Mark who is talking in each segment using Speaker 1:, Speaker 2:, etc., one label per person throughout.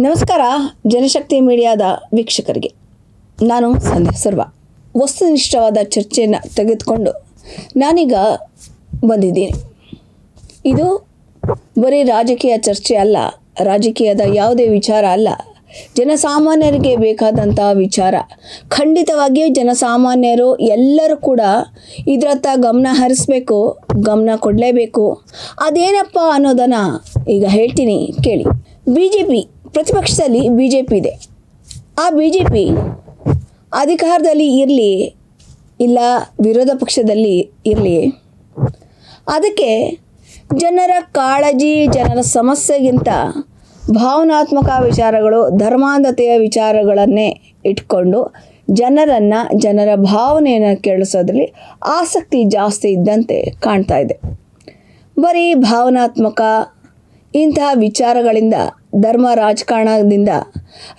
Speaker 1: ನಮಸ್ಕಾರ, ಜನಶಕ್ತಿ ಮೀಡಿಯಾದ ವೀಕ್ಷಕರಿಗೆ. ನಾನು ಸಂಧ್ಯಾ ಸರ್ವ. ವಸ್ತುನಿಷ್ಠವಾದ ಚರ್ಚೆಯನ್ನು ತೆಗೆದುಕೊಂಡು ನಾನೀಗ ಬಂದಿದ್ದೀನಿ. ಇದು ಬರೀ ರಾಜಕೀಯ ಚರ್ಚೆ ಅಲ್ಲ, ರಾಜಕೀಯದ ಯಾವುದೇ ವಿಚಾರ ಅಲ್ಲ. ಜನಸಾಮಾನ್ಯರಿಗೆ ಬೇಕಾದಂಥ ವಿಚಾರ. ಖಂಡಿತವಾಗಿಯೂ ಜನಸಾಮಾನ್ಯರು ಎಲ್ಲರೂ ಕೂಡ ಇದರತ್ತ ಗಮನ ಹರಿಸ್ಬೇಕು, ಗಮನ ಕೊಡಲೇಬೇಕು. ಅದೇನಪ್ಪ ಅನ್ನೋದನ್ನು ಈಗ ಹೇಳ್ತೀನಿ, ಕೇಳಿ. ಬಿ ಜೆ ಪಿ ಪ್ರತಿಪಕ್ಷದಲ್ಲಿ ಬಿ ಜೆ ಪಿ ಇದೆ. ಆ ಬಿ ಜೆ ಪಿ ಅಧಿಕಾರದಲ್ಲಿ ಇರಲಿ, ಇಲ್ಲ ವಿರೋಧ ಪಕ್ಷದಲ್ಲಿ ಇರಲಿ, ಅದಕ್ಕೆ ಜನರ ಕಾಳಜಿ, ಜನರ ಸಮಸ್ಯೆಗಿಂತ ಭಾವನಾತ್ಮಕ ವಿಚಾರಗಳು, ಧರ್ಮಾಂಧತೆಯ ವಿಚಾರಗಳನ್ನೇ ಇಟ್ಕೊಂಡು ಜನರನ್ನು, ಜನರ ಭಾವನೆಯನ್ನು ಕೇಳಿಸೋದ್ರಲ್ಲಿ ಆಸಕ್ತಿ ಜಾಸ್ತಿ ಇದ್ದಂತೆ ಕಾಣ್ತಾ ಇದೆ. ಬರೀ ಭಾವನಾತ್ಮಕ ಇಂತಹ ವಿಚಾರಗಳಿಂದ ಧರ್ಮ ರಾಜಕಾರಣದಿಂದ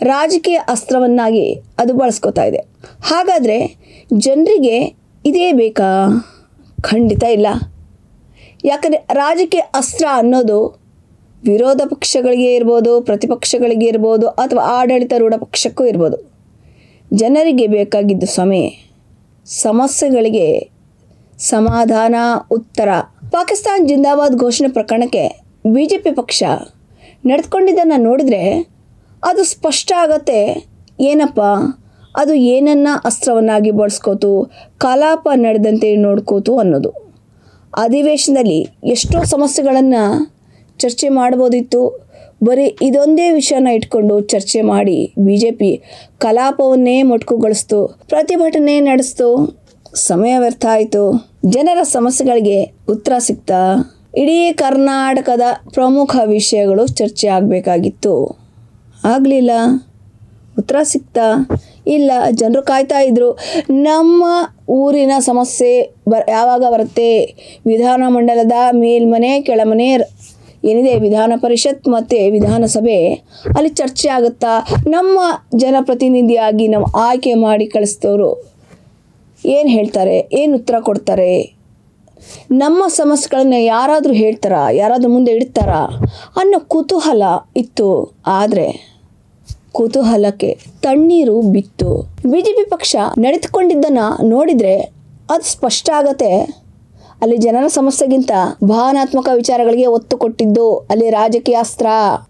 Speaker 1: ರಾಜಕೀಯ ಅಸ್ತ್ರವನ್ನಾಗಿ ಅದು ಬಳಸ್ಕೋತಾ ಇದೆ. ಹಾಗಾದರೆ ಜನರಿಗೆ ಇದೇ ಬೇಕಾ? ಖಂಡಿತ ಇಲ್ಲ. ಯಾಕಂದರೆ ರಾಜಕೀಯ ಅಸ್ತ್ರ ಅನ್ನೋದು ವಿರೋಧ ಪಕ್ಷಗಳಿಗೆ ಇರ್ಬೋದು, ಪ್ರತಿಪಕ್ಷಗಳಿಗೆ ಇರ್ಬೋದು, ಅಥವಾ ಆಡಳಿತಾರೂಢ ಪಕ್ಷಕ್ಕೂ ಇರ್ಬೋದು. ಜನರಿಗೆ ಬೇಕಾಗಿದ್ದು ಸಮಯ, ಸಮಸ್ಯೆಗಳಿಗೆ ಸಮಾಧಾನ, ಉತ್ತರ. ಪಾಕಿಸ್ತಾನ್ ಜಿಂದಾಬಾದ್ ಘೋಷಣೆ ಪ್ರಕರಣಕ್ಕೆ ಬಿ ಜೆ ಪಿ ಪಕ್ಷ ನಡೆದುಕೊಂಡಿದ್ದನ್ನು ನೋಡಿದ್ರೆ ಅದು ಸ್ಪಷ್ಟ ಆಗತ್ತೆ. ಏನಪ್ಪ? ಅದು ಏನನ್ನ ಅಸ್ತ್ರವನ್ನಾಗಿ ಬಳಸ್ಕೋತು, ಕಲಾಪ ನಡೆದಂತೆ ನೋಡ್ಕೋತು ಅನ್ನೋದು. ಅಧಿವೇಶನದಲ್ಲಿ ಎಷ್ಟೋ ಸಮಸ್ಯೆಗಳನ್ನು ಚರ್ಚೆ ಮಾಡ್ಬೋದಿತ್ತು. ಬರೀ ಇದೊಂದೇ ವಿಷಯನ ಇಟ್ಕೊಂಡು ಚರ್ಚೆ ಮಾಡಿ ಬಿ ಜೆ ಪಿ ಕಲಾಪವನ್ನೇ ಮೊಟಕುಗೊಳಿಸ್ತು, ಪ್ರತಿಭಟನೆ ನಡೆಸ್ತು. ಸಮಯ ವ್ಯರ್ಥ ಆಯಿತು. ಜನರ ಸಮಸ್ಯೆಗಳಿಗೆ ಉತ್ತರ ಸಿಗ್ತಾ ಇಡೀ ಕರ್ನಾಟಕದ ಪ್ರಮುಖ ವಿಷಯಗಳು ಚರ್ಚೆ ಆಗಬೇಕಾಗಿತ್ತು ಆಗಲಿಲ್ಲ. ಉತ್ತರ ಸಿಗ್ತಾ ಇಲ್ಲ. ಜನರು ಕಾಯ್ತಾ ಇದ್ರು. ನಮ್ಮ ಊರಿನ ಸಮಸ್ಯೆ ಬ, ಯಾವಾಗ ಬರುತ್ತೆ? ವಿಧಾನಮಂಡಲದ ಮೇಲ್ಮನೆ, ಕೆಳಮನೆ ಏನಿದೆ? ವಿಧಾನ ಪರಿಷತ್ ಮತ್ತು ವಿಧಾನಸಭೆ. ಅಲ್ಲಿ ಚರ್ಚೆ ಆಗುತ್ತಾ? ನಮ್ಮ ಜನಪ್ರತಿನಿಧಿಯಾಗಿ ನಾವು ಆಯ್ಕೆ ಮಾಡಿ ಕಳಿಸಿದವರು ಏನು ಹೇಳ್ತಾರೆ? ಏನು ಉತ್ತರ ಕೊಡ್ತಾರೆ? ನಮ್ಮ ಸಮಸ್ಯೆಗಳನ್ನ ಯಾರಾದರೂ ಹೇಳ್ತಾರಾ? ಯಾರಾದರೂ ಮುಂದೆ ಇಡ್ತಾರಾ? ಅನ್ನೋ ಕುತೂಹಲ ಇತ್ತು. ಆದರೆ ಕುತೂಹಲಕ್ಕೆ ತಣ್ಣೀರು ಬಿತ್ತು. ಬಿ ಜೆ ಪಿ ಪಕ್ಷ ನಡೆದುಕೊಂಡಿದ್ದನ್ನು ನೋಡಿದರೆ ಅದು ಸ್ಪಷ್ಟ ಆಗತ್ತೆ. ಅಲ್ಲಿ ಜನರ ಸಮಸ್ಯೆಗಿಂತ ಭಾವನಾತ್ಮಕ ವಿಚಾರಗಳಿಗೆ ಒತ್ತು ಕೊಟ್ಟಿದ್ದು ಅಲ್ಲಿ ರಾಜಕೀಯ ಅಸ್ತ್ರ.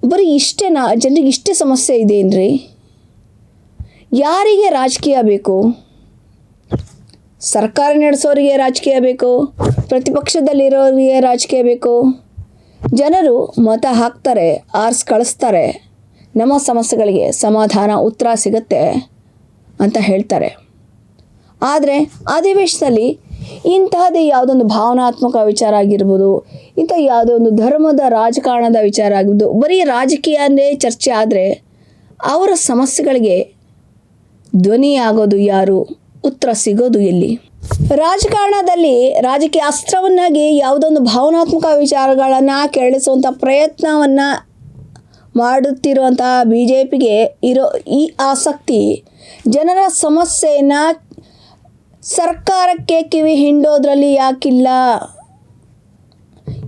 Speaker 1: ಬರೀ ಇಷ್ಟೇನಾ ಜನರಿಗೆ ಇಷ್ಟೇ ಸಮಸ್ಯೆ ಇದೆಯೇನ್ರಿ ಯಾರಿಗೆ ರಾಜಕೀಯ ಬೇಕು? ಸರ್ಕಾರ ನಡೆಸೋರಿಗೆ ರಾಜಕೀಯ ಬೇಕು, ಪ್ರತಿಪಕ್ಷದಲ್ಲಿರೋರಿಗೆ ರಾಜಕೀಯ ಬೇಕು. ಜನರು ಮತ ಹಾಕ್ತಾರೆ, ಆರ್ಸ್ ಕಳಿಸ್ತಾರೆ. ನಮ್ಮ ಸಮಸ್ಯೆಗಳಿಗೆ ಸಮಾಧಾನ, ಉತ್ತರ ಸಿಗುತ್ತೆ ಅಂತ ಹೇಳ್ತಾರೆ. ಆದರೆ ಅಧಿವೇಶನದಲ್ಲಿ ಇಂತಹದೇ ಯಾವುದೊಂದು ಭಾವನಾತ್ಮಕ ವಿಚಾರ ಆಗಿರ್ಬೋದು, ಇಂಥ ಯಾವುದೋ ಒಂದು ಧರ್ಮದ ರಾಜಕಾರಣದ ವಿಚಾರ ಆಗಿರ್ಬೋದು, ಬರೀ ರಾಜಕೀಯನೇ ಚರ್ಚೆ ಆದರೆ ಅವರ ಸಮಸ್ಯೆಗಳಿಗೆ ಧ್ವನಿ ಆಗೋದು ಯಾರು? ಉತ್ತರ ಸಿಗೋದು ಎಲ್ಲಿ? ರಾಜಕಾರಣದಲ್ಲಿ ರಾಜಕೀಯ ಅಸ್ತ್ರವನ್ನಾಗಿ ಯಾವುದೊಂದು ಭಾವನಾತ್ಮಕ ವಿಚಾರಗಳನ್ನು ಕೆರಳಿಸುವಂಥ ಪ್ರಯತ್ನವನ್ನು ಮಾಡುತ್ತಿರುವಂತಹ ಬಿ ಜೆ ಪಿಗೆ ಇರೋ ಈ ಆಸಕ್ತಿ, ಜನರ ಸಮಸ್ಯೆಯನ್ನು ಸರ್ಕಾರಕ್ಕೆ ಕಿವಿ ಹಿಂಡೋದ್ರಲ್ಲಿ ಯಾಕಿಲ್ಲ?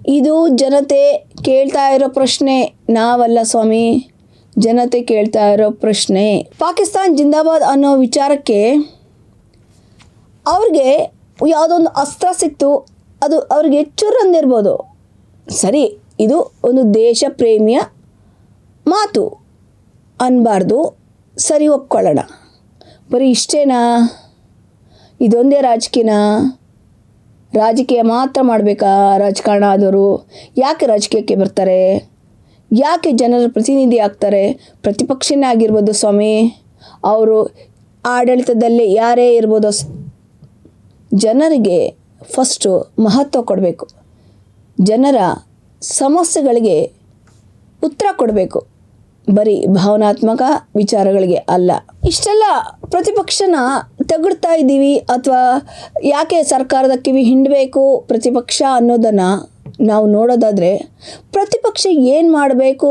Speaker 1: ಇದು ಜನತೆ ಕೇಳ್ತಾ ಇರೋ ಪ್ರಶ್ನೆ, ನಾವಲ್ಲ ಸ್ವಾಮಿ, ಜನತೆ ಕೇಳ್ತಾ ಇರೋ ಪ್ರಶ್ನೆ. ಪಾಕಿಸ್ತಾನ್ ಜಿಂದಾಬಾದ್ ಅನ್ನೋ ವಿಚಾರಕ್ಕೆ ಅವ್ರಿಗೆ ಯಾವುದೊಂದು ಅಸ್ತ್ರ ಸಿಕ್ತು, ಅದು ಅವ್ರಿಗೆ ಹೆಚ್ಚು ಅಂದಿರ್ಬೋದು. ಸರಿ, ಇದು ಒಂದು ದೇಶ ಪ್ರೇಮಿಯ ಮಾತು. ಅನ್ನಬಾರ್ದು ಸರಿ ಒಪ್ಕೊಳ್ಳೋಣ. ಬರೀ ಇಷ್ಟೇನಾ? ಇದೊಂದೇ ರಾಜಕೀಯನಾ? ರಾಜಕೀಯ ಮಾತ್ರ ಮಾಡಬೇಕಾ ರಾಜಕಾರಣ ಆದವರು? ಯಾಕೆ ರಾಜಕೀಯಕ್ಕೆ ಬರ್ತಾರೆ? ಯಾಕೆ ಜನರ ಪ್ರತಿನಿಧಿ ಆಗ್ತಾರೆ? ಪ್ರತಿಪಕ್ಷನೇ ಆಗಿರ್ಬೋದು ಸ್ವಾಮಿ. ಅವರು ಆಡಳಿತದಲ್ಲಿ ಯಾರೇ ಇರ್ಬೋದು ಜನರಿಗೆ ಫಸ್ಟು ಮಹತ್ವ ಕೊಡಬೇಕು. ಜನರ ಸಮಸ್ಯೆಗಳಿಗೆ ಉತ್ತರ ಕೊಡಬೇಕು. ಬರೀ ಭಾವನಾತ್ಮಕ ವಿಚಾರಗಳಿಗೆ ಅಲ್ಲ. ಇಷ್ಟೆಲ್ಲ ಪ್ರತಿಪಕ್ಷನ ತೆಗಡ್ತಾ ಇದ್ದೀವಿ ಅಥವಾ ಯಾಕೆ ಸರ್ಕಾರದ ಕಿವಿ ಹಿಂಡಬೇಕು ಪ್ರತಿಪಕ್ಷ ಅನ್ನೋದನ್ನು ನಾವು ನೋಡೋದಾದರೆ ಪ್ರತಿಪಕ್ಷ ಏನು ಮಾಡಬೇಕು,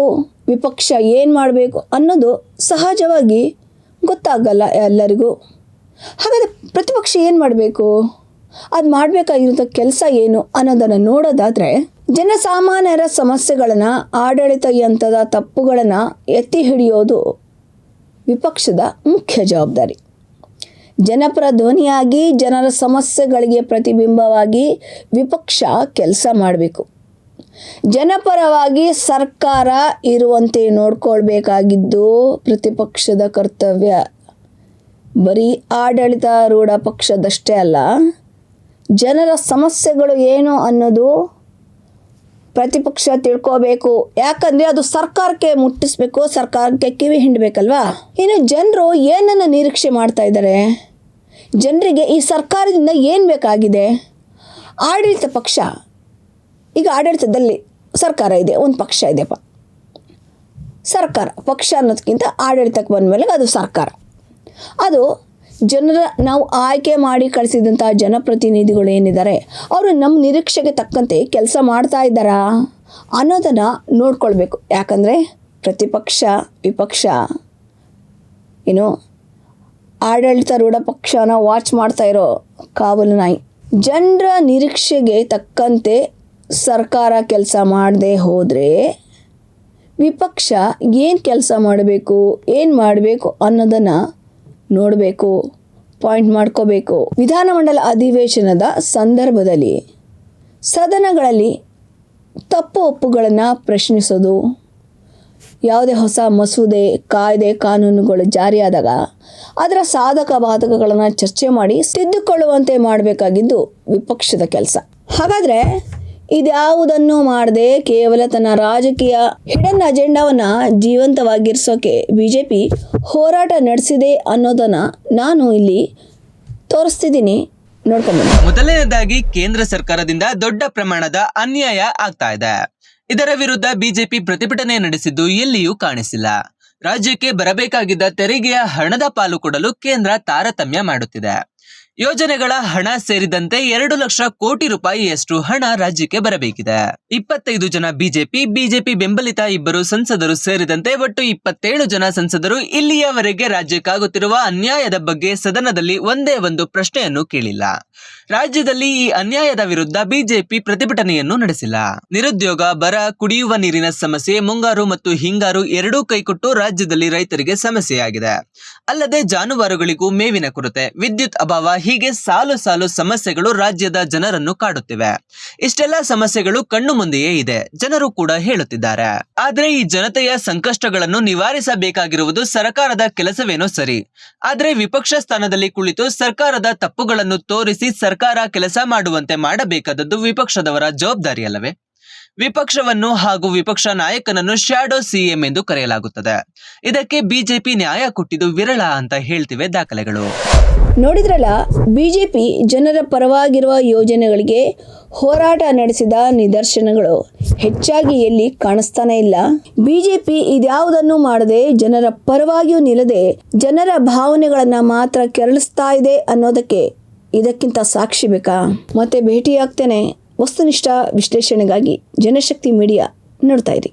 Speaker 1: ವಿಪಕ್ಷ ಏನು ಮಾಡಬೇಕು ಅನ್ನೋದು ಸಹಜವಾಗಿ ಗೊತ್ತಾಗಲ್ಲ ಎಲ್ಲರಿಗೂ. ಹಾಗಾದರೆ ಪ್ರತಿಪಕ್ಷ ಏನು ಮಾಡಬೇಕು? ಅದು ಮಾಡಬೇಕಾಗಿರೋ ಕೆಲಸ ಏನು ಅನ್ನೋದನ್ನು ನೋಡೋದಾದರೆ ಜನಸಾಮಾನ್ಯರ ಸಮಸ್ಯೆಗಳನ್ನು, ಆಡಳಿತ ಯಂತ್ರದ ತಪ್ಪುಗಳನ್ನು ಎತ್ತಿ ಹಿಡಿಯೋದು ವಿಪಕ್ಷದ ಮುಖ್ಯ ಜವಾಬ್ದಾರಿ. ಜನಪರ ಧ್ವನಿಯಾಗಿ ಜನರ ಸಮಸ್ಯೆಗಳಿಗೆ ಪ್ರತಿಬಿಂಬವಾಗಿ ವಿಪಕ್ಷ ಕೆಲಸ ಮಾಡಬೇಕು. ಜನಪರವಾಗಿ ಸರ್ಕಾರ ಇರುವಂತೆ ನೋಡ್ಕೊಳ್ಬೇಕಾಗಿದ್ದು ಪ್ರತಿಪಕ್ಷದ ಕರ್ತವ್ಯ ಬರೀ ಆಡಳಿತಾರೂಢ ಪಕ್ಷದಷ್ಟೇ ಅಲ್ಲ, ಜನರ ಸಮಸ್ಯೆಗಳು ಏನು ಅನ್ನೋದು ಪ್ರತಿಪಕ್ಷ ತಿಳ್ಕೋಬೇಕು. ಯಾಕಂದರೆ ಅದು ಸರ್ಕಾರಕ್ಕೆ ಮುಟ್ಟಿಸ್ಬೇಕು, ಸರ್ಕಾರಕ್ಕೆ ಕಿವಿ ಹಿಂಡಬೇಕಲ್ವಾ? ಇನ್ನು ಜನರು ಏನನ್ನು ನಿರೀಕ್ಷೆ ಮಾಡ್ತಾ ಇದ್ದಾರೆ? ಜನರಿಗೆ ಈ ಸರ್ಕಾರದಿಂದ ಏನು ಬೇಕಾಗಿದೆ? ಆಡಳಿತ ಪಕ್ಷ. ಈಗ ಆಡಳಿತದಲ್ಲಿ ಸರ್ಕಾರ ಇದೆ, ಒಂದು ಪಕ್ಷ ಇದೆಯಪ್ಪ. ಸರ್ಕಾರ, ಪಕ್ಷ ಅನ್ನೋದಕ್ಕಿಂತ ಆಡಳಿತಕ್ಕೆ ಬಂದ ಮೇಲೆ ಅದು ಸರ್ಕಾರ. ಅದು ಜನರ ನಾವು ಆಯ್ಕೆ ಮಾಡಿ ಕಳಿಸಿದಂಥ ಜನಪ್ರತಿನಿಧಿಗಳು ಏನಿದ್ದಾರೆ, ಅವರು ನಮ್ಮ ನಿರೀಕ್ಷೆಗೆ ತಕ್ಕಂತೆ ಕೆಲಸ ಮಾಡ್ತಾ ಇದ್ದಾರಾ ಅನ್ನೋದನ್ನು ನೋಡ್ಕೊಳ್ಬೇಕು. ಯಾಕಂದರೆ ಪ್ರತಿಪಕ್ಷ, ವಿಪಕ್ಷ, ಏನು ಆಡಳಿತಾರೂಢ ಪಕ್ಷನ ವಾಚ್ ಮಾಡ್ತಾ ಇರೋ ಕಾವಲು ನಾಯಿ. ಜನರ ನಿರೀಕ್ಷೆಗೆ ತಕ್ಕಂತೆ ಸರ್ಕಾರ ಕೆಲಸ ಮಾಡದೆ ಹೋದರೆ ವಿಪಕ್ಷ ಏನು ಕೆಲಸ ಮಾಡಬೇಕು, ಏನು ಮಾಡಬೇಕು ಅನ್ನೋದನ್ನು ನೋಡಬೇಕು ಪಾಯಿಂಟ್ ಮಾಡ್ಕೋಬೇಕು. ವಿಧಾನಮಂಡಲ ಅಧಿವೇಶನದ ಸಂದರ್ಭದಲ್ಲಿ ಸದನಗಳಲ್ಲಿ ತಪ್ಪು ಒಪ್ಪುಗಳನ್ನು ಪ್ರಶ್ನಿಸೋದು, ಯಾವುದೇ ಹೊಸ ಮಸೂದೆ, ಕಾಯ್ದೆ, ಕಾನೂನುಗಳು ಜಾರಿಯಾದಾಗ ಅದರ ಸಾಧಕ ಬಾಧಕಗಳನ್ನು ಚರ್ಚೆ ಮಾಡಿ ತಿದ್ದುಕೊಳ್ಳುವಂತೆ ಮಾಡಬೇಕಾಗಿದ್ದು ವಿಪಕ್ಷದ ಕೆಲಸ. ಹಾಗಾದರೆ ಇದ್ಯಾವುದನ್ನು ಮಾಡದೆ ಕೇವಲ ತನ್ನ ರಾಜಕೀಯ ಹಿಡನ್ ಅಜೆಂಡಾವನ್ನ ಜೀವಂತವಾಗಿರಿಸೋಕೆ ಬಿಜೆಪಿ ಹೋರಾಟ ನಡೆಸಿದೆ ಅನ್ನೋದನ್ನ ನಾನು ಇಲ್ಲಿ ತೋರಿಸ್ತಿದ್ದೀನಿ. ನೋಡ್ಕೊಂಡು
Speaker 2: ಮೊದಲನೇದಾಗಿ ಕೇಂದ್ರ ಸರ್ಕಾರದಿಂದ ದೊಡ್ಡ ಪ್ರಮಾಣದ ಅನ್ಯಾಯ ಆಗ್ತಾ ಇದೆ. ಇದರ ವಿರುದ್ಧ ಬಿಜೆಪಿ ಪ್ರತಿಭಟನೆ ನಡೆಸಿದ್ದು ಎಲ್ಲಿಯೂ ಕಾಣಿಸಿಲ್ಲ. ರಾಜ್ಯಕ್ಕೆ ಬರಬೇಕಾಗಿದ್ದ ತೆರಿಗೆಯ ಹಣದ ಪಾಲು ಕೊಡಲು ಕೇಂದ್ರ ತಾರತಮ್ಯ ಮಾಡುತ್ತಿದೆ. ಯೋಜನೆಗಳ ಹಣ ಸೇರಿದಂತೆ ಎರಡು ಲಕ್ಷ ಕೋಟಿ ರೂಪಾಯಿಯಷ್ಟು ಹಣ ರಾಜ್ಯಕ್ಕೆ ಬರಬೇಕಿದೆ. ಇಪ್ಪತ್ತೈದು ಜನ ಬಿಜೆಪಿ ಬಿಜೆಪಿ ಬೆಂಬಲಿತ ಇಬ್ಬರು ಸಂಸದರು ಸೇರಿದಂತೆ ಒಟ್ಟು ಇಪ್ಪತ್ತೇಳು ಜನ ಸಂಸದರು ಇಲ್ಲಿಯವರೆಗೆ ರಾಜ್ಯಕ್ಕಾಗುತ್ತಿರುವ ಅನ್ಯಾಯದ ಬಗ್ಗೆ ಸದನದಲ್ಲಿ ಒಂದೇ ಒಂದು ಪ್ರಶ್ನೆಯನ್ನು ಕೇಳಿಲ್ಲ. ರಾಜ್ಯದಲ್ಲಿ ಈ ಅನ್ಯಾಯದ ವಿರುದ್ಧ ಬಿಜೆಪಿ ಪ್ರತಿಭಟನೆಯನ್ನು ನಡೆಸಿಲ್ಲ. ನಿರುದ್ಯೋಗ, ಬರ, ಕುಡಿಯುವ ನೀರಿನ ಸಮಸ್ಯೆ, ಮುಂಗಾರು ಮತ್ತು ಹಿಂಗಾರು ಎರಡೂ ಕೈಕೊಟ್ಟು ರಾಜ್ಯದಲ್ಲಿ ರೈತರಿಗೆ ಸಮಸ್ಯೆಯಾಗಿದೆ. ಅಲ್ಲದೆ ಜಾನುವಾರುಗಳಿಗೂ ಮೇವಿನ ಕೊರತೆ, ವಿದ್ಯುತ್ ಅಭಾವ ಹೀಗೆ ಸಾಲು ಸಾಲು ಸಮಸ್ಯೆಗಳು ರಾಜ್ಯದ ಜನರನ್ನು ಕಾಡುತ್ತಿವೆ. ಇಷ್ಟೆಲ್ಲ ಸಮಸ್ಯೆಗಳು ಕಣ್ಣು ಮುಂದೆಯೇ ಇದೆ, ಜನರು ಕೂಡ ಹೇಳುತ್ತಿದ್ದಾರೆ. ಆದ್ರೆ ಈ ಜನತೆಯ ಸಂಕಷ್ಟಗಳನ್ನು ನಿವಾರಿಸಬೇಕಾಗಿರುವುದು ಸರ್ಕಾರದ ಕೆಲಸವೇನೋ ಸರಿ. ಆದ್ರೆ ವಿಪಕ್ಷ ಸ್ಥಾನದಲ್ಲಿ ಕುಳಿತು ಸರ್ಕಾರದ ತಪ್ಪುಗಳನ್ನು ತೋರಿಸಿ ಸರ್ಕಾರ ಕೆಲಸ ಮಾಡುವಂತೆ ಮಾಡಬೇಕಾದದ್ದು ವಿಪಕ್ಷದವರ ಜವಾಬ್ದಾರಿ ಅಲ್ಲವೇ ವಿಪಕ್ಷವನ್ನು ಹಾಗೂ ವಿಪಕ್ಷ ನಾಯಕನನ್ನು ಶ್ಯಾಡೋ ಸಿಎಂ ಎಂದು ಕರೆಯಲಾಗುತ್ತದೆ. ಇದಕ್ಕೆ ಬಿಜೆಪಿ ನ್ಯಾಯ ಕೊಟ್ಟಿದ್ದು ವಿರಳ ಅಂತ ಹೇಳ್ತಿವೆ ದಾಖಲೆಗಳು.
Speaker 1: ನೋಡಿದ್ರಲ್ಲ ಬಿಜೆಪಿ ಜನರ ಪರವಾಗಿರುವ ಯೋಜನೆಗಳಿಗೆ ಹೋರಾಟ ನಡೆಸಿದ ನಿದರ್ಶನಗಳು. ಹೆಚ್ಚಾಗಿ ಎಲ್ಲಿ ಕಾಣಿಸ್ತಾನೆ ಇಲ್ಲ. ಬಿಜೆಪಿ ಇದ್ಯಾವುದನ್ನು ಮಾಡದೆ ಜನರ ಪರವಾಗಿಯೂ ನಿಲ್ಲದೆ ಜನರ ಭಾವನೆಗಳನ್ನು ಮಾತ್ರ ಕೆರಳಿಸ್ತಾ ಇದೆ ಅನ್ನೋದಕ್ಕೆ ಇದಕ್ಕಿಂತ ಸಾಕ್ಷಿ ಬೇಕಾ? ಮತ್ತೆ ಭೇಟಿಯಾಗ್ತೇನೆ. ವಸ್ತುನಿಷ್ಠ ವಿಶ್ಲೇಷಣೆಗಾಗಿ ಜನಶಕ್ತಿ ಮೀಡಿಯಾ ನೋಡ್ತಾ ಇರಿ.